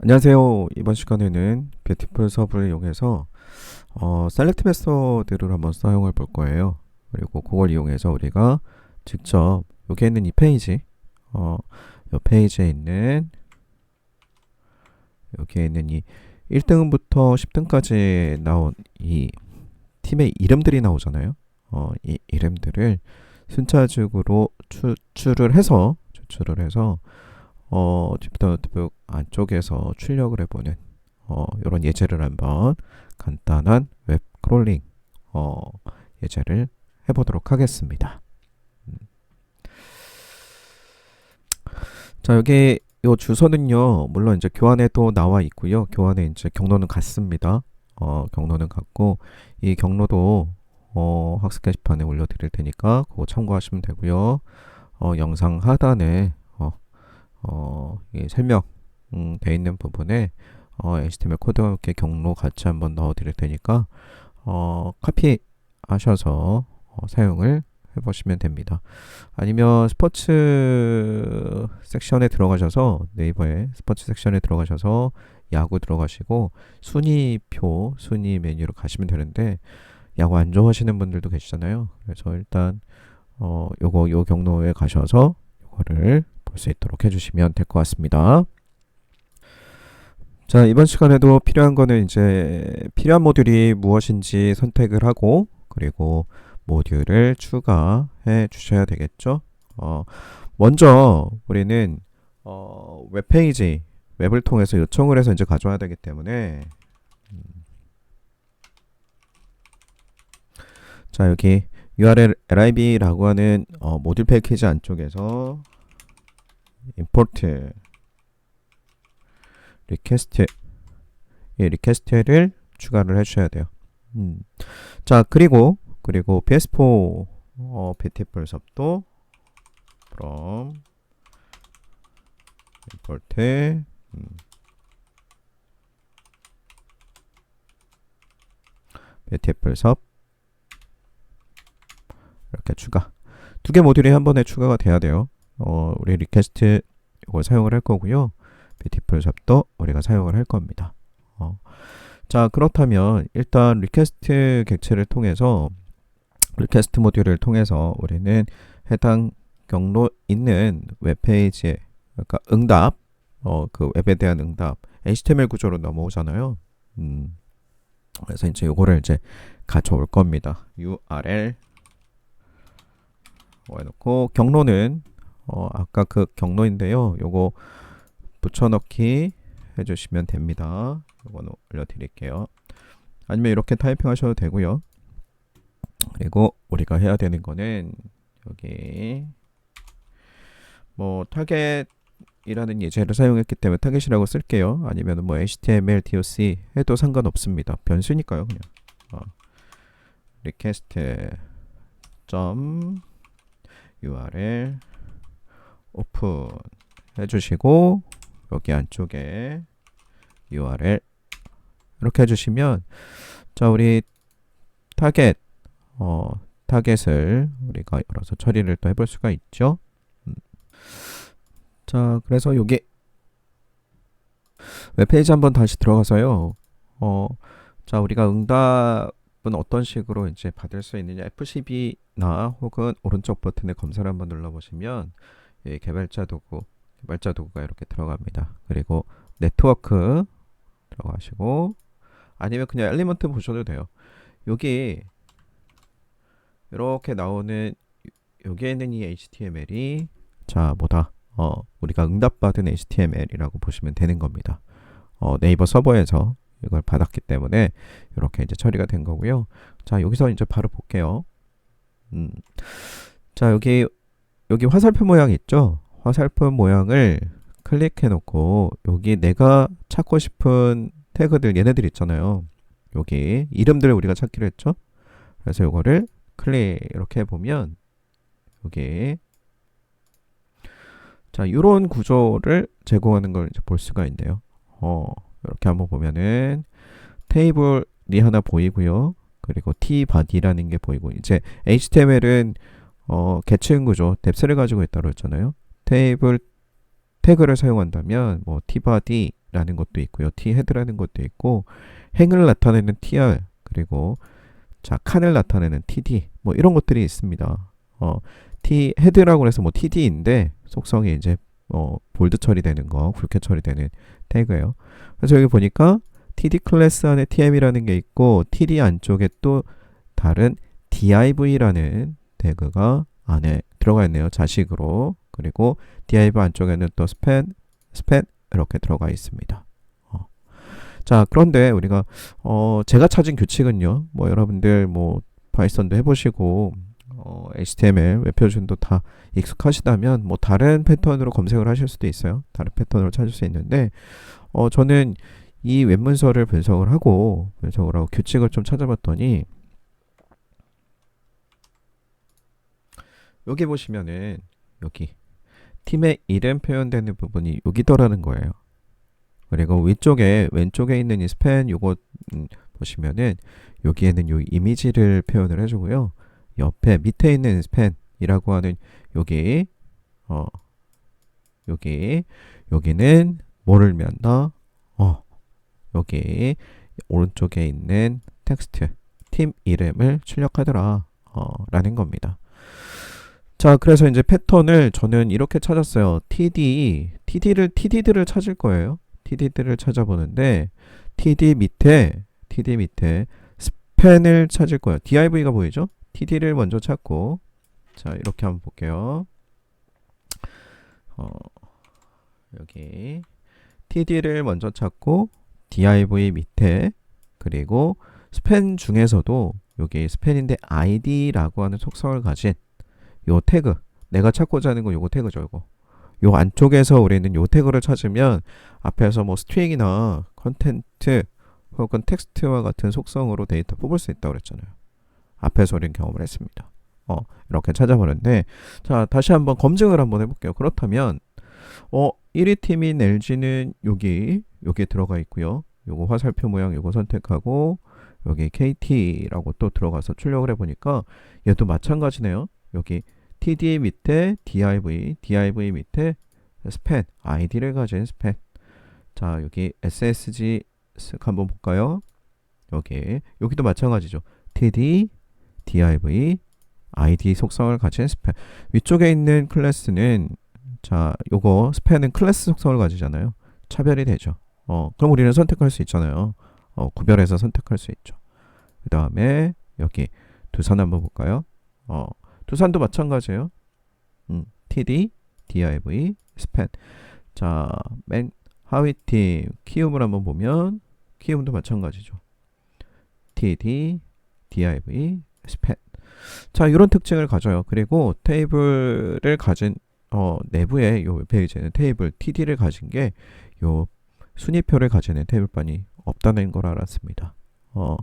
안녕하세요. 이번 시간에는 뷰티풀 서브를 이용해서 어, 셀렉트 메소드를 한번 사용해 볼 거예요. 그리고 그걸 이용해서 우리가 직접 여기 있는 이 페이지, 어, 이 페이지에 있는 여기에 있는 이 1등부터 10등까지 나온 이 팀의 이름들이 나오잖아요. 어, 이 이름들을 순차적으로 추출을 해서 추출을 해서 어, 디지털 노트북 안쪽에서 출력을 해보는 어, 이런 예제를 한번 간단한 웹 크롤링 어, 예제를 해보도록 하겠습니다. 음. 자 여기 요 주소는요 물론 이제 교환에도 나와 있고요 교환에 이제 경로는 같습니다 어 경로는 같고 이 경로도 어 학습 게시판에 올려드릴 테니까 그거 참고하시면 되고요 어 영상 하단에 어, 이 설명 음, 돼 있는 부분에 어, HTML 코드 이렇게 경로 같이 한번 넣어 드릴 테니까 어, 카피 하셔서 어, 사용을 해 보시면 됩니다. 아니면 스포츠 섹션에 들어가셔서 네이버에 스포츠 섹션에 들어가셔서 야구 들어가시고 순위표 순위 메뉴로 가시면 되는데 야구 안 좋아하시는 분들도 계시잖아요. 그래서 일단 어 요거 요 경로에 가셔서 요거를 볼 수 있도록 해주시면 될 것 같습니다. 자, 이번 시간에도 필요한 거는 이제 필요한 모듈이 무엇인지 선택을 하고 그리고 모듈을 추가해 주셔야 되겠죠. 어, 먼저 우리는 어, 웹페이지 웹을 통해서 요청을 해서 이제 가져와야 되기 때문에 음. 자 여기 URL lib라고 하는 어, 모듈 패키지 안쪽에서 import request 이 request를 추가를 해주셔야 돼요. 음. 자 그리고 그리고 PS4 어, beautiful 섭도 from import 음. beautiful 섭 이렇게 추가 두 개 모듈이 한 번에 추가가 돼야 돼요. 어, 우리 리퀘스트 이걸 사용을 할 거고요. 뷰티풀 샵도 우리가 사용을 할 겁니다. 어. 자 그렇다면 일단 리퀘스트 객체를 통해서 리퀘스트 모듈을 통해서 우리는 해당 경로 있는 웹페이지에 그러니까 응답 어, 그 웹에 대한 응답 HTML 구조로 넘어오잖아요. 음. 그래서 이제 요거를 이제 가져올 겁니다. URL 해놓고 경로는 어, 아까 그 경로인데요. 요거 붙여넣기 해주시면 됩니다. 요거는 올려드릴게요. 아니면 이렇게 타이핑 하셔도 되고요. 그리고 우리가 해야 되는 거는 여기 뭐 타겟이라는 예제를 사용했기 때문에 타겟이라고 쓸게요. 아니면 뭐 HTML, DOC 해도 상관없습니다. 변수니까요, 그냥. 어. request 점 URL 오픈 해주시고 여기 안쪽에 URL 이렇게 해주시면 자 우리 타겟 어 타겟을 우리가 열어서 처리를 또 해볼 수가 있죠. 음. 자 그래서 여기 웹페이지 한번 다시 들어가서요. 어, 자 우리가 응답은 어떤 식으로 이제 받을 수 있느냐 F12나 혹은 오른쪽 버튼에 검사를 한번 눌러보시면 예, 개발자 도구, 개발자 도구가 이렇게 들어갑니다. 그리고 네트워크 들어가시고 아니면 그냥 엘리먼트 보셔도 돼요. 여기 이렇게 나오는 여기에 있는 이 HTML이 자 뭐다 어 우리가 응답받은 HTML이라고 보시면 되는 겁니다. 어, 네이버 서버에서 이걸 받았기 때문에 이렇게 이제 처리가 된 거고요. 자 여기서 이제 바로 볼게요. 음. 자 여기 여기 화살표 모양 있죠? 화살표 모양을 클릭해 놓고 여기 내가 찾고 싶은 태그들 얘네들 있잖아요. 여기 이름들을 우리가 찾기로 했죠? 그래서 이거를 클릭 이렇게 해보면 여기 자 이런 구조를 제공하는 걸 이제 볼 수가 있네요. 어 이렇게 한번 보면은 테이블이 하나 보이고요. 그리고 t 바디라는 게 보이고 이제 HTML은 어, 계층 구조, 뎁스를 가지고 있다고 했잖아요. 테이블 태그를 사용한다면 뭐 tbody t라는 것도 있고요. t 헤드라는 것도 있고 행을 나타내는 tr 그리고 자 칸을 나타내는 td 뭐 이런 것들이 있습니다. 어, t 헤드라고 해서 뭐 td인데 속성이 이제 어, 볼드 처리되는 거, 굵게 처리되는 태그예요. 그래서 여기 보니까 td 클래스 안에 tm이라는 게 있고 td 안쪽에 또 다른 div라는 태그가 안에 들어가 있네요. 자식으로. 그리고 div 안쪽에는 또 span, span 이렇게 들어가 있습니다. 어. 자, 그런데 우리가 어, 제가 찾은 규칙은요. 뭐 여러분들 뭐 파이썬도 해보시고 어, HTML 웹표준도 다 익숙하시다면 뭐 다른 패턴으로 검색을 하실 수도 있어요. 다른 패턴으로 찾을 수 있는데 어, 저는 이 웹문서를 분석을 하고 분석을 하고 규칙을 좀 찾아봤더니 여기 보시면은 여기 팀의 이름 표현되는 부분이 여기더라는 거예요. 그리고 위쪽에 왼쪽에 있는 이 스팬 요거 음, 보시면은 여기에는 요 이미지를 표현을 해주고요. 옆에 밑에 있는 스팬이라고 하는 여기 어 여기 여기는 뭐를 면다 어 여기 오른쪽에 있는 텍스트 팀 이름을 출력하더라 어, 라는 겁니다. 자, 그래서 이제 패턴을 저는 이렇게 찾았어요. TD, TD를, TD들을 찾을 거예요. TD들을 찾아보는데, TD 밑에, TD 밑에 스팬을 찾을 거예요. DIV가 보이죠? TD를 먼저 찾고, 자, 이렇게 한번 볼게요. 어, 여기, TD를 먼저 찾고, div 밑에, 그리고 스팬 중에서도 여기 스팬인데 id라고 하는 속성을 가진 요 태그 내가 찾고자 하는 건 요거 태그죠 요거 요 안쪽에서 우리는 요 태그를 찾으면 앞에서 뭐 스트링이나 컨텐트 혹은 텍스트와 같은 속성으로 데이터 뽑을 수 있다고 그랬잖아요. 앞에서 우리는 경험을 했습니다. 어 이렇게 찾아보는데 자 다시 한번 검증을 한번 해볼게요. 그렇다면 어 1위 팀인 LG는 여기 여기에 들어가 있고요. 요거 화살표 모양 요거 선택하고 여기 KT라고 또 들어가서 출력을 해보니까 얘도 마찬가지네요. 여기 TD 밑에 div, div 밑에 스팬, id를 가진 스팬. 자, 여기 ssg 한번 볼까요? 여기 여기도 마찬가지죠. td, div, id 속성을 가진 스팬. 위쪽에 있는 클래스는 자, 요거 스팬은 클래스 속성을 가지잖아요. 차별이 되죠. 어, 그럼 우리는 선택할 수 있잖아요. 어, 구별해서 선택할 수 있죠. 그 다음에 여기 두산 한번 볼까요? 어, 두산도 마찬가지예요. 음, TD, DIV, 스팬. 자, 맨 하위 팀 키움을 한번 보면 키움도 마찬가지죠. TD, DIV, 스팬. 자, 이런 특징을 가져요. 그리고 테이블을 가진 어, 내부에 요 페이지에는 테이블 TD를 가진 게 요 순위표를 가지는 테이블반이 없다는 걸 알았습니다. 어,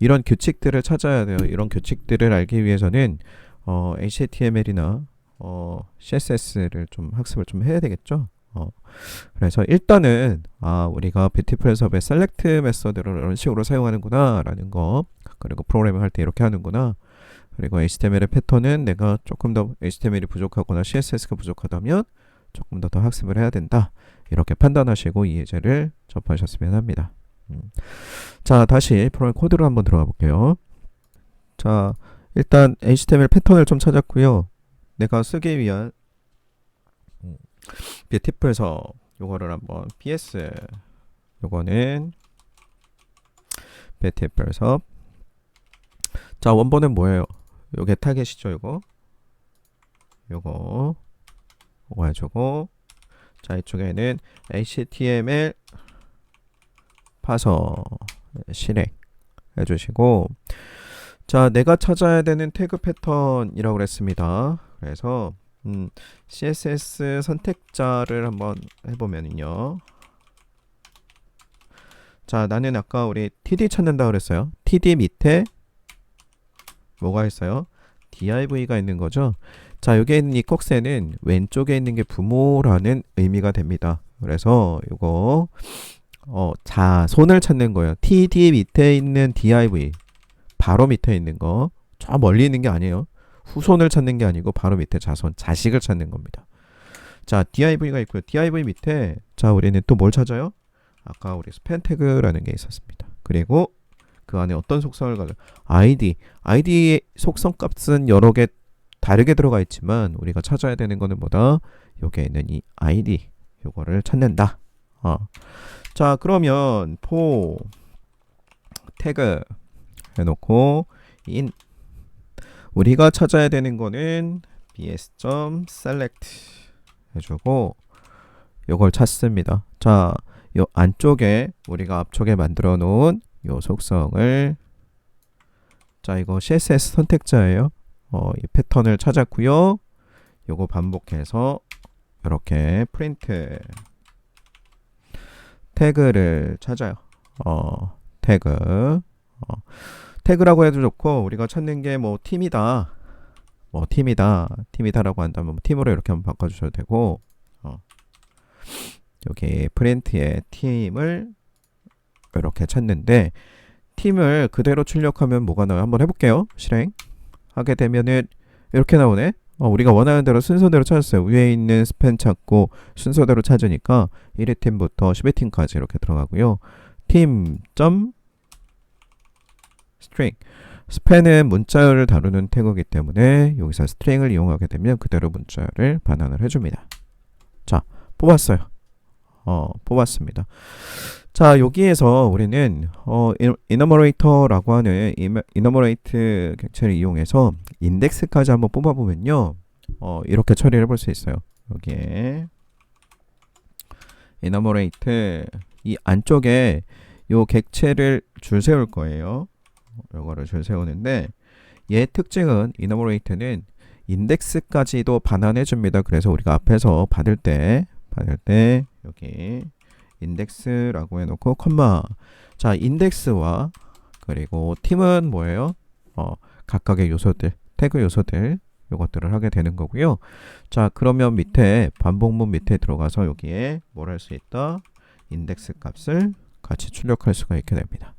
이런 규칙들을 찾아야 돼요. 이런 규칙들을 알기 위해서는 어, HTML이나 어, CSS를 좀 학습을 좀 해야 되겠죠. 어, 그래서 일단은 아 우리가 뷰티풀 섭의 셀렉트 메서드를 이런 식으로 사용하는구나라는 거 그리고 프로그래밍 할때 이렇게 하는구나 그리고 HTML의 패턴은 내가 조금 더 HTML이 부족하거나 CSS가 부족하다면 조금 더 더 학습을 해야 된다 이렇게 판단하시고 이 예제를 접하셨으면 합니다. 음. 자 다시 프로그램 코드로 한번 들어가 볼게요. 자 일단 HTML 패턴을 좀 찾았고요. 내가 쓰기 위한 뷰티풀에서 요거를 한번 PS 요거는 뷰티풀에서 자 원본은 뭐예요? 요게 타겟이죠 요거 요거 요거 해주고 자 이쪽에는 HTML 파서 실행 해주시고 자, 내가 찾아야 되는 태그 패턴이라고 그랬습니다. 그래서 음, CSS 선택자를 한번 해보면요. 자, 나는 아까 우리 TD 찾는다 그랬어요. TD 밑에 뭐가 있어요? div가 있는 거죠. 자, 여기에 있는 이 꺽쇠는 왼쪽에 있는 게 부모라는 의미가 됩니다. 그래서 이거 어, 자, 손을 찾는 거예요. TD 밑에 있는 div 바로 밑에 있는 거, 저 멀리 있는 게 아니에요. 후손을 찾는 게 아니고 바로 밑에 자손, 자식을 찾는 겁니다. 자, div가 있고요. div 밑에 자, 우리는 또 뭘 찾아요? 아까 우리 스팬 태그라는 게 있었습니다. 그리고 그 안에 어떤 속성을 가져 ID ID 속성 값은 여러 개 다르게 들어가 있지만 우리가 찾아야 되는 거는 뭐다? 여기에 있는 이 ID 요거를 찾는다. 어. 자 그러면 for 태그 해놓고 in 우리가 찾아야 되는 거는 bs.select 해주고 요걸 찾습니다. 자, 요 안쪽에 우리가 앞쪽에 만들어 놓은 요 속성을 자, 이거 CSS 선택자예요. 어, 이 패턴을 찾았고요. 요거 반복해서 이렇게 프린트 태그를 찾아요. 어, 태그. 어, 태그라고 해도 좋고 우리가 찾는 게 뭐 팀이다. 뭐 팀이다. 팀이다라고 한다면 뭐 팀으로 이렇게 한번 바꿔 주셔도 되고 어. 여기 프린트에 팀을 이렇게 찾는데 팀을 그대로 출력하면 뭐가 나와요? 한번 해볼게요. 실행 하게 되면은 이렇게 나오네. 어, 우리가 원하는 대로 순서대로 찾았어요. 위에 있는 스팬 찾고 순서대로 찾으니까 1회 팀부터 10회 팀까지 이렇게 들어가고요. 팀 점 스트링 스팬은 문자열을 다루는 태그이기 때문에 여기서 스트링을 이용하게 되면 그대로 문자열을 반환을 해줍니다. 자, 뽑았어요. 어, 뽑았습니다. 자, 여기에서 우리는 어, 이너머레이터라고 하는 이너머레이트 객체를 이용해서 인덱스까지 한번 뽑아보면요. 어, 이렇게 처리를 해볼 수 있어요. 여기에 이너머레이트 이 안쪽에 요 객체를 줄 세울 거예요. 요거를 줄 세우는데 얘 특징은 이너머레이트는 인덱스까지도 반환해 줍니다. 그래서 우리가 앞에서 받을 때 받을 때 여기 인덱스라고 해 놓고 컴마 자 인덱스와 그리고 팀은 뭐예요? 어, 각각의 요소들 태그 요소들 요것들을 하게 되는 거고요. 자 그러면 밑에 반복문 밑에 들어가서 여기에 뭘 할 수 있다? 인덱스 값을 같이 출력할 수가 있게 됩니다.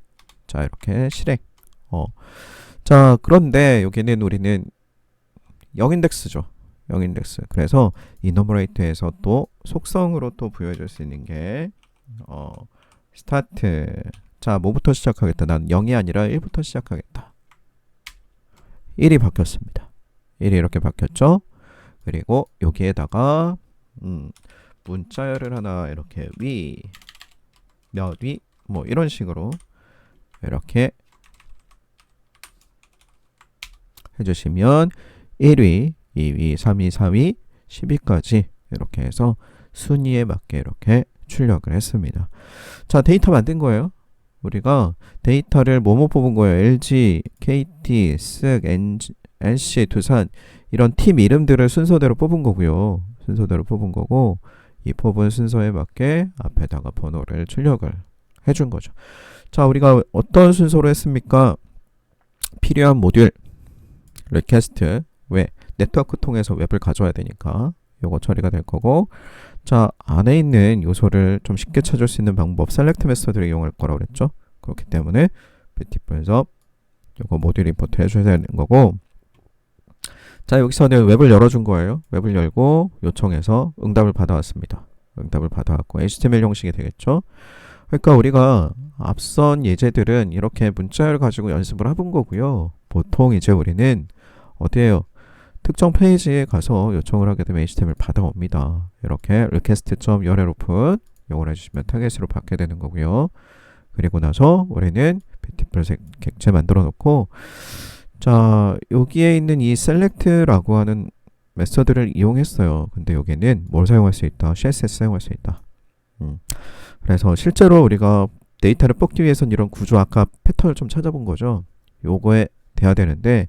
자 이렇게 실행 어. 자 그런데 여기는 우리는 0인덱스죠. 0인덱스. 그래서 이너머레이터에서 또 속성으로 또 부여해줄 수 있는 게 어, 스타트. 자, 뭐부터 시작하겠다. 난 0이 아니라 1부터 시작하겠다. 1이 바뀌었습니다. 1이 이렇게 바뀌었죠? 그리고 여기에다가 음, 문자열을 하나 이렇게 위, 몇 위, 뭐 이런 식으로 이렇게 해주시면 1위, 2위, 3위, 4위, 10위까지 이렇게 해서 순위에 맞게 이렇게 출력을 했습니다. 자, 데이터 만든 거예요. 우리가 데이터를 뭐뭐 뽑은 거예요. LG, KT, 쓱, NG, NC, 두산 이런 팀 이름들을 순서대로 뽑은 거고요. 순서대로 뽑은 거고 이 뽑은 순서에 맞게 앞에다가 번호를 출력을 해준 거죠. 자, 우리가 어떤 순서로 했습니까? 필요한 모듈, 리퀘스트, 왜? 네트워크 통해서 웹을 가져와야 되니까 요거 처리가 될 거고 자 안에 있는 요소를 좀 쉽게 찾을 수 있는 방법 셀렉트 메서드를 이용할 거라고 그랬죠? 그렇기 때문에 뷰티풀에서 요거 모듈 임포트 해줘야 되는 거고. 자 여기서는 웹을 열어준 거예요. 웹을 열고 요청해서 응답을 받아왔습니다. 응답을 받아왔고 HTML 형식이 되겠죠? 그러니까 우리가 앞선 예제들은 이렇게 문자를 가지고 연습을 해본 거고요. 보통 이제 우리는 어디에요 특정 페이지에 가서 요청을 하게 되면 HTML 받아옵니다. 이렇게 request.열애로픈 이걸 해주시면 타겟으로 받게 되는 거고요. 그리고 나서 우리는 뷰티풀 객체 만들어 놓고 자 여기에 있는 이 select라고 하는 메서드를 이용했어요. 근데 여기는 뭘 사용할 수 있다? CSS 사용할 수 있다. 음. 그래서 실제로 우리가 데이터를 뽑기 위해서는 이런 구조 아까 패턴을 좀 찾아본 거죠. 요거에 돼야 되는데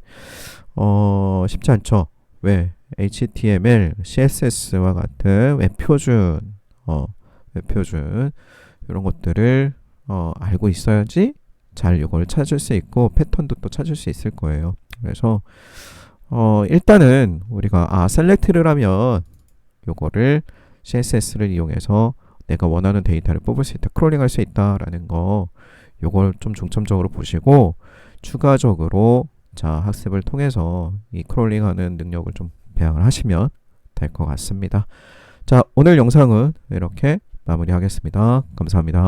어, 쉽지 않죠. 왜? HTML, CSS와 같은 웹 표준, 어, 웹 표준 이런 것들을 어, 알고 있어야지 잘 이걸 찾을 수 있고 패턴도 또 찾을 수 있을 거예요. 그래서 어, 일단은 우리가 아 셀렉트를 하면 요거를 CSS를 이용해서 내가 원하는 데이터를 뽑을 수 있다, 크롤링할 수 있다라는 거 요걸 좀 중점적으로 보시고 추가적으로 자, 학습을 통해서 이 크롤링하는 능력을 좀 배양을 하시면 될 것 같습니다. 자, 오늘 영상은 이렇게 마무리하겠습니다. 감사합니다.